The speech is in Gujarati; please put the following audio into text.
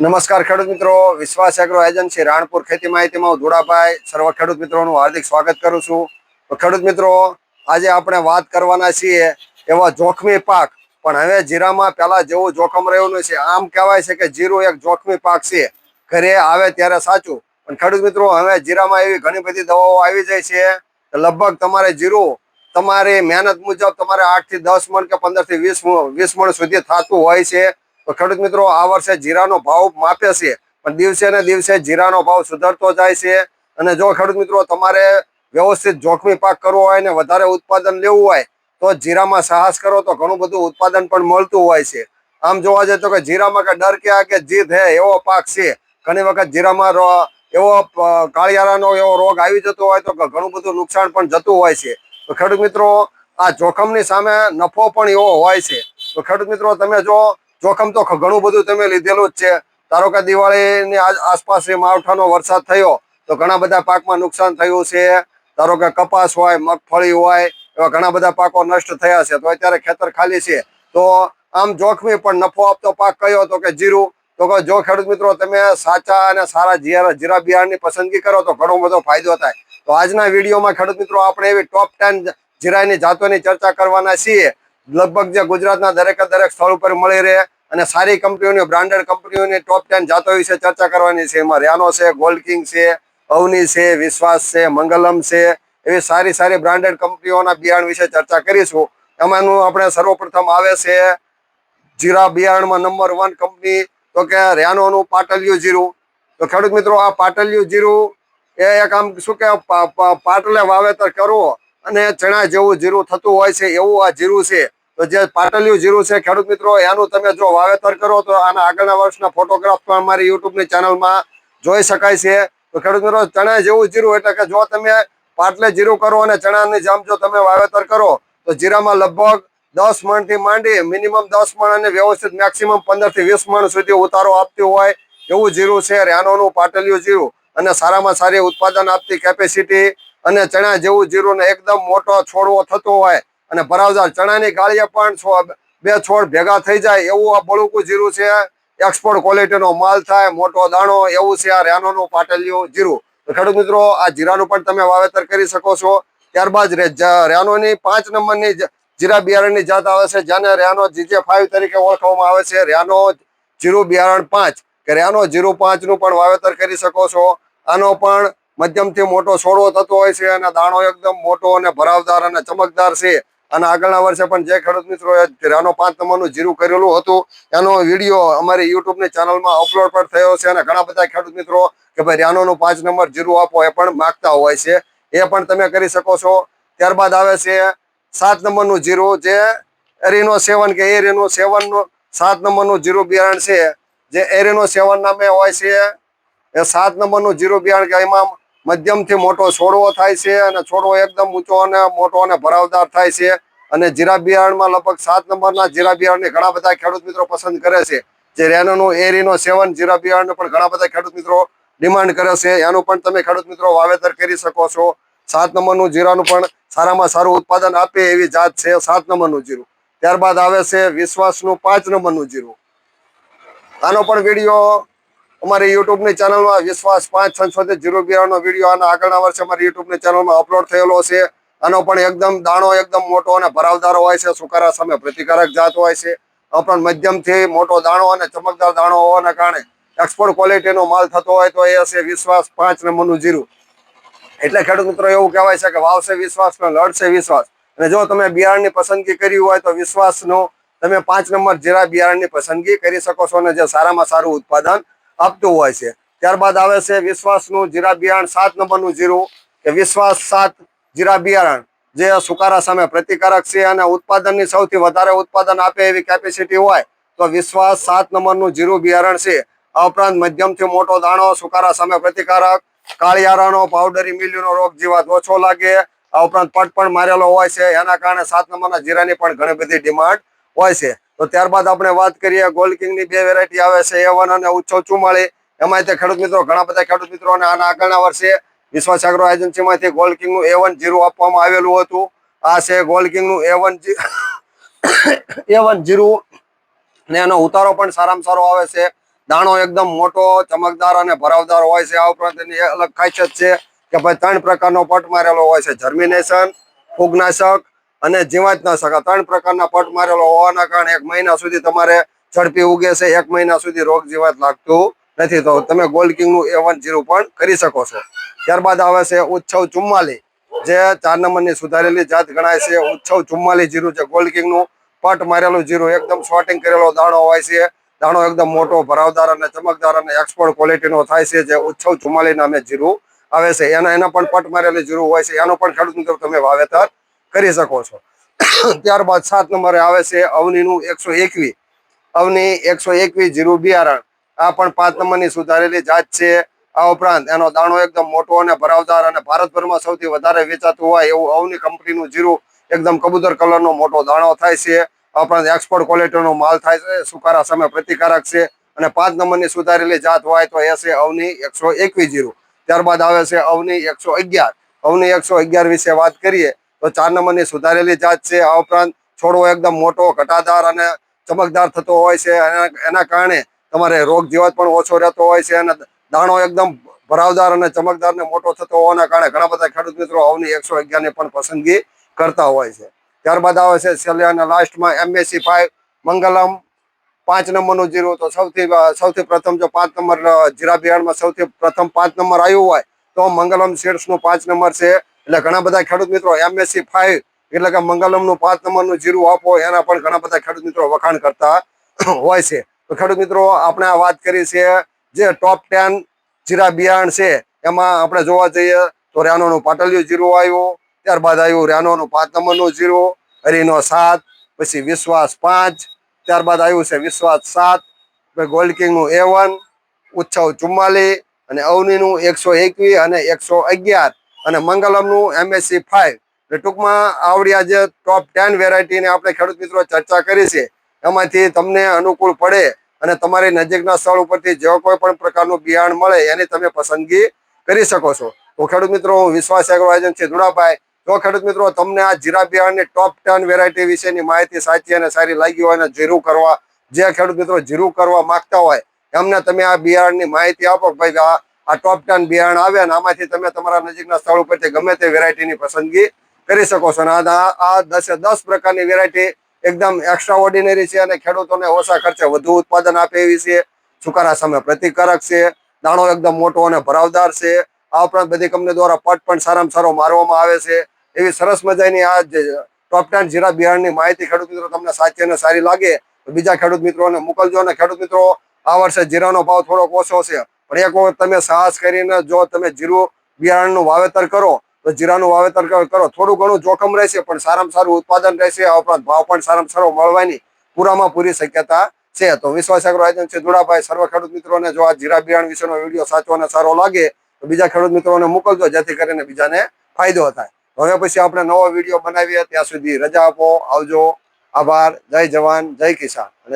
નમસ્કાર ખેડૂત મિત્રો. વિશ્વાસ એગ્રો એજન્સી રાણપુર ખેતી માહિતીમાં હું ધુડાભાઈ સર્વ ખેડૂત મિત્રોનું હાર્દિક સ્વાગત કરું છું. તો ખેડૂત મિત્રો, આજે આપણે વાત કરવાના છીએ એવા જોખમી પાક. પણ હવે જીરામાં પહેલાં જેવું જોખમ રહ્યું છે. આમ કહેવાય છે કે જીરું એક જોખમી પાક છે. ઘરે આવે ત્યારે સાચું. પણ ખેડૂત મિત્રો, હવે જીરામાં એવી ઘણી બધી દવાઓ આવી જાય છે લગભગ તમારે જીરું તમારી મહેનત મુજબ તમારે આઠથી દસ મણ કે પંદરથી વીસ વીસ મણ સુધી થતું હોય છે. તો ખેડૂત મિત્રો, આ વર્ષે જીરાનો ભાવ માપે છે, પણ દિવસે ને દિવસે જીરાનો ભાવ સુધરતો જાય છે. અને જો ખેડૂત મિત્રો, તમારે વ્યવસ્થિત જોખમી પાક કરવો હોય ને વધારે ઉત્પાદન લેવું હોય, તો જીરામાં સાહસ કરો, તો ઘણું બધું ઉત્પાદન પણ મળતું હોય છે. આમ જોવા જઈએ તો કે જીરામાં કે ડર કે કે જીત હે, એવો પાક છે. ઘણી વખત જીરામાં એવો કાળિયારાનો એવો રોગ આવી જતો હોય તો ઘણું બધું નુકસાન પણ જતું હોય છે. તો ખેડૂત મિત્રો, આ જોખમની સામે નફો પણ એવો હોય છે. તો ખેડૂત મિત્રો, તમે જો જોખમ તો ઘણું બધું તમે લીધેલું જ છે. ધારો કે દિવાળીની આસપાસ માવઠાનો વરસાદ થયો, તો ઘણા બધા પાકમાં નુકસાન થયું છે. ધારો કે કપાસ હોય, મગફળી હોય, એવા ઘણા બધા પાકો નષ્ટ થયા છે. તો અત્યારે ખેતર ખાલી છે. તો આમ જોખમી પણ નફો આપતો પાક કયો? તો કે જીરું. તો કે જો ખેડૂત મિત્રો, તમે સાચા અને સારા જીરા જીરા બિયારણની પસંદગી કરો, તો ઘણો બધો ફાયદો થાય. તો આજના વિડીયોમાં ખેડૂત મિત્રો, આપણે એવી ટોપ ટેન જીરાની જાતોની ચર્ચા કરવાના છીએ. લગભગ જે ગુજરાતના દરેકે દરેક સ્થળ ઉપર મળી રહે. અને સારી કંપનીઓની બ્રાન્ડેડ કંપનીઓની ટોપ ટેન જાતો વિશે ચર્ચા કરવાની છે. એમાં રેનો છે ગોલ્ડ કિંગ છે, અવની છે, વિશ્વાસ છે, મંગલમ છે, એવી સારી સારી બ્રાન્ડેડ કંપનીઓના બિયારણ વિશે ચર્ચા કરીશું. એમાંનું આપણે સર્વપ્રથમ આવે છે જીરા બિયારણમાં નંબર વન કંપની. તો કે રેનોનું પાટલિયું જીરું. તો ખેડૂત મિત્રો, આ પાટલિયું જીરું એ એક આમ શું કે પાટલે વાવેતર કરવો અને ચણા જેવું જીરું થતું હોય છે, એવું આ જીરું છે. તો જે પાટલિયું જીરું છે, ખેડૂત મિત્રો, એનું તમે જો વાવેતર કરો, તો આના આગળના વર્ષના ફોટોગ્રાફ પણ અમારી યુટ્યુબની ચેનલમાં જોઈ શકાય છે. તો ખેડૂત મિત્રો, ચણા જેવું જીરું એટલે કે જો તમે પાટલે જીરું કરો અને ચણાની જેમ જો તમે વાવેતર કરો, તો જીરામાં લગભગ દસ મણથી માંડી, મિનિમમ દસ મણ અને વ્યવસ્થિત મેક્સિમમ પંદરથી વીસ મણ સુધી ઉતારો આપતી હોય એવું જીરું છે, રેનોનું પાટલિયું જીરું. અને સારામાં સારી ઉત્પાદન આપતી કેપેસિટી અને ચણા જેવું જીરું ને એકદમ મોટો છોડવો થતો હોય અને ભરાવદાર ચણાની ગાળીએ પણ બે છોડ ભેગા થઈ જાય એવું આ બળુકું જીરું છે. એક્સપોર્ટ ક્વોલિટીનો માલ થાય, મોટો દાણો, એવું છે આ રેનોનું પાટલિયું જીરું. તો ખેડૂત મિત્રો, આ જીરાનું પણ તમે વાવેતર કરી શકો છો. ત્યારબાદ રેનોની પાંચ નંબરની જીરા બિયારણની જાત આવે છે. જેને રેનો જીજે ફાઈવ તરીકે ઓળખવામાં આવે છે. રેનો જીરું બિયારણ પાંચ. કે રેનો જીરું પાંચનું પણ વાવેતર કરી શકો છો. આનો પણ મધ્યમથી મોટો છોડવો થતો હોય છે અને દાણો એકદમ મોટો અને ભરાવદાર અને ચમકદાર છે. અને આગળના વર્ષે પણ જે ખેડૂત મિત્રોએ રાનો પાંચ નંબરનું જીરું કરેલું હતું, એનો વીડિયો અમારી યુટ્યુબની ચેનલમાં અપલોડ પણ થયો છે અને ઘણા બધા ખેડૂત મિત્રો કે ભાઈ રાનોનું પાંચ નંબર જીરું આપો એ પણ માગતા હોય છે. એ પણ તમે કરી શકો છો. ત્યારબાદ આવે છે સાત નંબરનું જીરું જે એરિનો સેવન કે એરિનો સેવનનું સાત નંબરનું જીરું બિયારણ છે. જે એરિનો સેવન નામે હોય છે. એ સાત નંબરનું જીરું બિયારણ કે એમાં મધ્યમથી મોટો છોડવો થાય છે અને છોડવો એકદમ ઊંચો અને મોટો અને ભરાવદાર થાય છે. અને જીરા બિયારણમાં લગભગ સાત નંબરના જીરા બિયારણને ઘણા બધા ખેડૂત મિત્રો પસંદ કરે છે. જે રેનોનું, એરીનો સેવન જીરા બિયારણને પણ ઘણા બધા ખેડૂત મિત્રો ડિમાન્ડ કરે છે. એનું પણ તમે ખેડૂત મિત્રો વાવેતર કરી શકો છો. સાત નંબરનું જીરાનું પણ સારામાં સારું ઉત્પાદન આપે એવી જાત છે સાત નંબરનું જીરું. ત્યારબાદ આવે છે વિશ્વાસનું પાંચ નંબરનું જીરું. આનો પણ વીડિયો અમારી યુટ્યુબની ચેનલમાં વિશ્વાસ પાંચ સંશોધિત જીરો બિયારણનો વીડિયો આના આગળના વર્ષે અમારી યુટ્યુબની ચેનલમાં અપલોડ થયેલો છે. આનો પણ એકદમ દાણો, એકદમ મોટો અને ભરાવદારો હોય છે, સુકારા સામે પ્રતિકારક જાત હોય છે. પણ મધ્યમથી મોટો દાણો અને ચમકદાર દાણો હોવાના કારણે એક્સપોર્ટ ક્વોલિટીનો માલ થતો હોય તો એ હશે વિશ્વાસ પાંચ નંબરનું જીરું. એટલે ખેડૂત મિત્રો એવું કહેવાય છે કે વાવશે વિશ્વાસ ને લડશે વિશ્વાસ. અને જો તમે બિયારણની પસંદગી કરી હોય તો વિશ્વાસનો તમે પાંચ નંબર જીરા બિયારણની પસંદગી કરી શકો છો અને જે સારામાં સારું ઉત્પાદન આપતું હોય છે. ત્યારબાદ આવે છે વિશ્વાસનું જીરા બિયારણ સાત નંબરનું જીરું. કે વિશ્વાસ સાત જીરા બિયારણ જે સુકારા સામે પ્રતિકારક છે અને ઉત્પાદનની સૌથી વધારે ઉત્પાદન આપે એવી કેપેસિટી હોય, તો વિશ્વાસ સાત નંબરનું જીરું બિયારણ છે. આ ઉપરાંત મધ્યમથી મોટો દાણો, સુકારા સામે પ્રતિકારક કાળિયારાનો પાવડરી મિલ્યુનો રોગ જીવાત ઓછો લાગે. આ ઉપરાંત પટ પણ મારેલો હોય છે. એના કારણે સાત નંબરના જીરાની પણ ઘણી બધી ડિમાન્ડ હોય છે. તો ત્યારબાદ આપણે વાત કરીએ ગોલ્ડ કિંગની બે વેરાયટી આવે છે એ વન અને ઉચ્ચો ચુમાળી. એમાં તે ખેડૂત મિત્રો, ઘણા બધા ખેડૂત મિત્રોને આના આગળના વર્ષે વિશ્વાસ એગ્રો એજન્સીમાંથી ગોલ્ડ કિંગનું એ વન જીરું આપવામાં આવેલું હતું. આ છે ગોલ્ડ કિંગનું એ વન એ વન જીરું. ને એનો ઉતારો પણ સારામાં સારો આવે છે. દાણો એકદમ મોટો, ચમકદાર અને ભરાવદાર હોય છે. આ ઉપરાંત એની અલગ ખાસિયત છે કે ભાઈ ત્રણ પ્રકારનો પટ મારેલો હોય છે. જર્મિનેશન ફૂગનાશક અને જીવાતનાશક શકા ત્રણ પ્રકારના પટ મારેલો હોવાના કારણે એક મહિના સુધી તમારે ઝડપી ઉગે છે, એક મહિના સુધી રોગ જીવાત લાગતું નથી. તો તમે ગોલ્ડ કિંગનું એ વન જીરો પણ કરી શકો છો. ત્યારબાદ આવે છે ઉચ્છવ ચુમ્માલી, જે ચાર નંબરની સુધારેલી જાત ગણાય છે. ઉચ્છવ ચુમ્માલી જીરું છે ગોલ્ડ કિંગનું પટ મારેલું જીરું એકદમ શોર્ટિંગ કરેલો દાણો હોય છે. દાણો એકદમ મોટો, ભરાવદાર અને ચમકદાર અને એક્સપોર્ટ ક્વોલિટીનો થાય છે, જે ઉચ્છવ ચુમ્માલી નામે જીરું આવે છે. એના એના પણ પટ મારેલી જીરું હોય છે. એનો પણ ખેડૂત મિત્રો તમે વાવેતર કરી શકો છો. ત્યારબાદ સાત નંબરે આવે છે અવનીનું એકસો એકવી. અવની એકસો એકવીસ જીરું બિયારણ. આ પણ પાંચ નંબરની સુધારેલી જાત છે. આ ઉપરાંત એનો દાણો એકદમ મોટો અને ભરાવદાર અને ભારતભરમાં સૌથી વધારે વેચાતું હોય એવું અવની કંપનીનું જીરું એકદમ કબૂતર કલરનો મોટો દાણો થાય છે. આ ઉપરાંત એક્સપોર્ટ ક્વોલિટીનો માલ થાય છે. સુકારા સામે પ્રતિકારક છે. અને પાંચ નંબરની સુધારેલી જાત હોય તો એ છે અવની એકસો એકવીસ જીરું. ત્યારબાદ આવે છે અવની એકસો અગિયાર. અવની એકસો અગિયાર વિશે વાત કરીએ તો ચાર નંબરની સુધારેલી જાત છે. આ ઉપરાંત છોડવો એકદમ મોટો, ઘટાદાર અને ચમકદાર થતો હોય છે. એના કારણે તમારે રોગ જીવાત પણ ઓછો રહેતો હોય છે અને દાણો એકદમ ભરાવદાર અને ચમકદાર ને મોટો થતો હોવાના કારણે ઘણા બધા ખેડૂત મિત્રો અવની એકસો અગિયાર પણ પસંદગી કરતા હોય છે. ત્યારબાદ આવે છે છેલ્લે અને લાસ્ટમાં એમએસસી ફાઈવ મંગલમ પાંચ નંબરનું જીરું. તો સૌથી સૌથી પ્રથમ જો પાંચ નંબર, જીરા બિહારમાં સૌથી પ્રથમ પાંચ નંબર આવ્યું હોય તો મંગલમ સીડ્સનું પાંચ નંબર છે. એટલે ઘણા બધા ખેડૂત મિત્રો એમએસસી ફાઈવ એટલે કે મંગલમનું પાંચ નંબરનું જીરું આપો, એના પણ ઘણા બધા ખેડૂત મિત્રો વખાણ કરતા હોય છે. તો ખેડૂત મિત્રો, આપણે આ વાત કરી છે જે ટોપ ટેન જીરા બિયારણ છે, એમાં આપણે જોવા જઈએ તો રેનોનું પાટલિયું જીરું આવ્યું, ત્યારબાદ આવ્યું રેનોનું પાંચ નંબરનું જીરું, હરીનો સાત, પછી વિશ્વાસ પાંચ, ત્યારબાદ આવ્યું છે વિશ્વાસ સાત ગોલ્ડ કિંગનું એ વન ઉચ્છવ ચુમ્માલી અને અવનીનું એકસો એકવીસ અને એકસો અગિયાર. અને મંગલમનું એમએસસી ફાઈવ એટલે ટૂંકમાં આવડી આજે ટોપ ટેન વેરાયટીની આપણે ખેડૂત મિત્રો ચર્ચા કરી છે. એમાંથી તમને અનુકૂળ પડે અને તમારી નજીકના સ્થળ ઉપરથી જે કોઈ પણ પ્રકારનું બિયારણ મળે એની તમે પસંદગી કરી શકો છો. તો ખેડૂત મિત્રો, હું વિશ્વાસ એગ્રો એજન્સી ધુડાભાઈ જો ખેડૂત મિત્રો, તમને આ જીરા બિયારણની ટોપ ટેન વેરાયટી વિશેની માહિતી સાચી અને સારી લાગી હોય અને જીરું કરવા, જે ખેડૂત મિત્રો જીરું કરવા માગતા હોય, એમને તમે આ બિયારણની માહિતી આપો ભાઈ આ આ ટોપ ટેન બિયારણ આવે અને આમાંથી તમે તમારા નજીકના સ્થળ ઉપરથી ગમે તે વેરાયટીની પસંદગી કરી શકો છો. અને આ દસે દસ પ્રકારની વેરાયટી એકદમ એક્સ્ટ્રા ઓર્ડિનરી છે અને ખેડૂતોને ઓછા ખર્ચે વધુ ઉત્પાદન આપે એવી છે. સુકારા સામે પ્રતિકારક છે. દાણો એકદમ મોટો અને ભરાવદાર છે. આ ઉપરાંત બધી કંપની દ્વારા પટ પણ સારામાં સારો મારવામાં આવે છે. એવી સરસ મજાની આ ટોપ ટેન જીરા બિયારણની માહિતી ખેડૂત મિત્રો તમને સાચી અને સારી લાગે બીજા ખેડૂત મિત્રોને મોકલજો અને ખેડૂત મિત્રો આ વર્ષે જીરાનો ભાવ થોડોક ઓછો છે. પણ એક વખત તમે સાહસ કરીને જો તમે જીરું બિયારણનું વાવેતર કરો, તો જીરાનું વાવેતર કરો. થોડું ઘણું જોખમ રહેશે, પણ સારામાં સારું ઉત્પાદન રહેશે. આ ઉપરાંત ભાવ પણ સારામાં સારો મળવાની પૂરામાં પૂરી શક્યતા છે. તો વિશ્વાસ એગ્રો એજન્સી ધુડાભાઈ સર્વ ખેડૂત મિત્રોને જો આ જીરા બિયારણ વિશેનો વીડિયો સાચો અને સારો લાગે, તો બીજા ખેડૂત મિત્રોને મોકલજો, જેથી કરીને બીજાને ફાયદો થાય. હવે પછી આપણે નવો વીડિયો બનાવીએ. ત્યાં સુધી રજા આપો, આવજો. આભાર. જય જવાન, જય કિસાન. અને